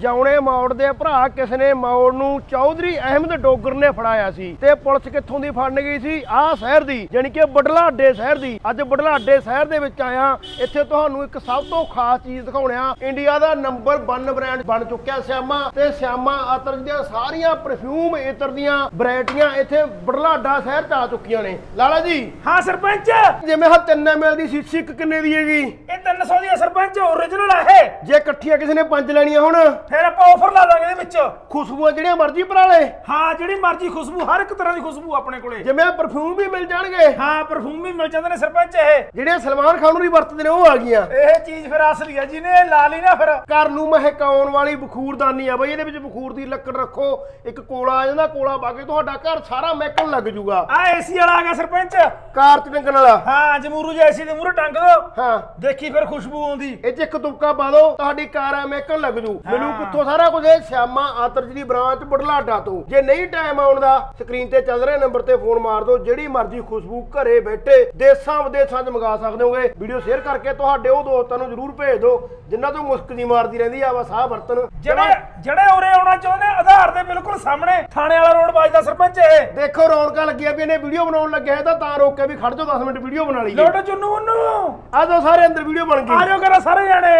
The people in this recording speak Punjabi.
ਜਾਉਣੇ ਮੌੜ ਦੇ ਭਰਾ ਕਿਸ ਨੇ ਮੌੜ ਨੂੰ ਚੌਧਰੀ ਅਹਿਮਦ ਡੋਗਰ ਨੇ ਫੜਾਇਆ ਸੀ ਤੇ ਪੁਲਿਸ ਕਿੱਥੋਂ ਦੀ ਫੜਨ ਗਈ ਸੀ? ਆਹ ਸ਼ਹਿਰ ਦੀ ਯਾਨੀ ਕਿ ਬੜਲਾਡੇ ਸ਼ਹਿਰ ਦੀ। ਅੱਜ ਬੜਲਾਡੇ ਸ਼ਹਿਰ ਦੇ ਵਿੱਚ ਆਇਆ। ਇੱਥੇ ਤੁਹਾਨੂੰ ਇੱਕ ਸਭ ਤੋਂ ਖਾਸ ਚੀਜ਼ ਦਿਖਾਉਣਿਆ। ਇੰਡੀਆ ਦਾ ਨੰਬਰ 1 ਬ੍ਰਾਂਡ ਬਣ ਚੁੱਕਿਆ ਸਿਆਮਾ ਤੇ ਸਿਆਮਾ ਅਤਰ ਦੀਆਂ ਸਾਰੀਆਂ ਪਰਫਿਊਮ ਇਤਰ ਦੀਆਂ ਵੈਰਾਈਟੀਆਂ ਇੱਥੇ ਬੜਲਾਡਾ ਸ਼ਹਿਰ 'ਚ ਆ ਚੁੱਕੀਆਂ ਨੇ। ਲਾਲਾ ਜੀ? ਹਾਂ ਸਰਪੰਚ! ਜਿਵੇਂ ਹ 3 ml ਦੀ ਸੀਸੀ ਕਿੰਨੇ ਦੀ ਹੈਗੀ? 300 ਦੀ ਆ ਸਰਪੰਚ ਓਰੀਜਨਲ ਆ ਇਹ। ਜੇ ਇਕੱਠੀਆਂ ਕਿਸੇ ਨੇ ਪੰਜ ਲੈਣੀਆਂ ਹੁਣ ਫਿਰ ਆਪਾਂ ਆਫਰ ਲਾ ਦਾਂਗੇ ਇਹਦੇ ਵਿੱਚ। ਖੁਸ਼ਬੂਆਂ ਜਿਹੜੀਆਂ ਮਰਜ਼ੀ ਭਰਾ ਲੈ। ਹਾਂ ਜਿਹੜੀ ਮਰਜ਼ੀ ਖੁਸ਼ਬੂ ਹਰ ਇੱਕ ਤਰ੍ਹਾਂ ਦੀ ਖੁਸ਼ਬੂ ਆਪਣੇ ਕੋਲੇ। ਜਿਵੇਂ ਪਰਫਿਊਮ ਵੀ ਮਿਲ ਜਾਣਗੇ। ਹਾਂ ਪਰਫਿਊਮ ਵੀ ਮਿਲ ਜਾਂਦੇ ਨੇ ਸਰਪੰਚ ਇਹ। ਜਿਹੜੀਆਂ ਸਲਮਾਨ ਖਾਨ ਨੂੰ ਵੀ ਵਰਤਦੇ ਨੇ ਉਹ ਆ ਗਈਆਂ। ਇਹ ਚੀਜ਼ ਫਿਰ ਅਸਲੀ ਆ ਜਿਹਨੇ ਲਾ ਲਈ ਨਾ ਫਿਰ। ਘਰ ਨੂੰ ਮਹਿਕਾਉਣ ਵਾਲੀ ਬਖੂਰਦਾਨੀ ਆ ਬਈ ਇਹਦੇ ਵਿੱਚ ਬਖੂਰ ਦੀ ਲੱਕੜ ਰੱਖੋ। ਇੱਕ ਕੋਲਾ ਆ ਜਾਂਦਾ ਕੋਲਾ ਪਾ ਕੇ ਤੁਹਾਡਾ ਘਰ ਸਾਰਾ ਮਹਿਕਣ ਲੱਗ ਜੂਗਾ। ਆ ਏਸੀ ਵਾਲਾ ਆ ਗਿਆ ਸਰਪੰਚ। ਕਾਰ ਚ ਟੰਗਣ ਵਾਲਾ। ਹਾਂ ਜਮੂਰੂ ਜੈਸੀ ਦੇ ਮੂਹਰੇ ਟੰਗ ਦੋ ਹਾਂ। ਦੇਖੀ ਫਿਰ ਖੁਸ਼ਬੂ ਆਉਂਦੀ। ਇਹ ਚ ਇੱਕ ਤੁਪਕਾ ਪਾ ਦਿਓ ਤੁਹਾਡੀ ਕਾਰ ਐ ਮਹਿਕਣ ਲੱਗ ਜੂ। ਮੈਨੂੰ ਕਿੱਥੋਂ ਸਾਰਾ ਕੁਝ ਇਹ ਸ਼ਾਮਾ ਆਤਰ ਜੀ ਦੀ ਬ੍ਰਾਂਚ ਬੜਲਾਡਾ ਤੋਂ। ਜੇ ਨਹੀਂ ਟਾਈਮ ਆਉਣ ਦਾ ਸਕਰੀਨ ਤੇ ਚੱਲ ਰਿਹਾ ਨੰਬਰ ਤੇ ਫੋਨ ਮਾਰ ਦਿਓ ਜਿਹੜੀ ਮਰਜ਼ੀ ਖੁਸ਼ਬੂ ਘਰੇ ਬੈਠੇ ਦੇਸਾਂ ਵਿਦੇਸਾਂ 'ਚ ਮੰਗਾ ਸਕਦੇ ਹੋਗੇ। ਵੀਡੀਓ ਸ਼ੇਅਰ ਕਰਕੇ ਤੁਹਾਡੇ ਉਹ ਦੋਸਤਾਂ ਨੂੰ ਜਰੂਰ ਭੇਜ ਦਿਓ ਜਿਨ੍ਹਾਂ ਤੋਂ ਮੁਸਕ ਜੀ ਮਾਰਦੀ ਰਹਿੰਦੀ ਆ ਬਸ ਆਹ ਵਰਤਨ ਜਿਹੜੇ ਜਿਹੜੇ ਉਰੇ ਆਉਣਾ ਚਾਹੁੰਦੇ ਆਧਾਰ ਦੇ ਬਿਲਕੁਲ ਸਾਹਮਣੇ ਥਾਣੇ ਵਾਲਾ ਰੋਡ ਵੱਜਦਾ ਸਰਪੰਚ ਇਹ। ਦੇਖੋ ਰੌਣਕਾਂ ਲੱਗੀਆਂ ਵੀ ਇਹਨੇ ਵੀਡੀਓ ਬਣਾਉਣ ਲੱਗਿਆ ਇਹ ਤਾਂ ਤਾਂ ਰੋਕ ਕੇ ਵੀ ਖੜ ਜਾਓ 10 ਮਿੰਟ ਵੀਡੀਓ ਬਣਾ ਲਈਏ। ਲੋਟੋ ਚੁੰਨੂ ਉਹਨੂੰ। ਆ ਜਾਓ ਸਾਰੇ ਅੰਦਰ ਵੀਡੀਓ ਬਣ ਗਈ। ਆ ਜਾਓ ਕਰਾ ਸਾਰੇ ਜਾਣੇ।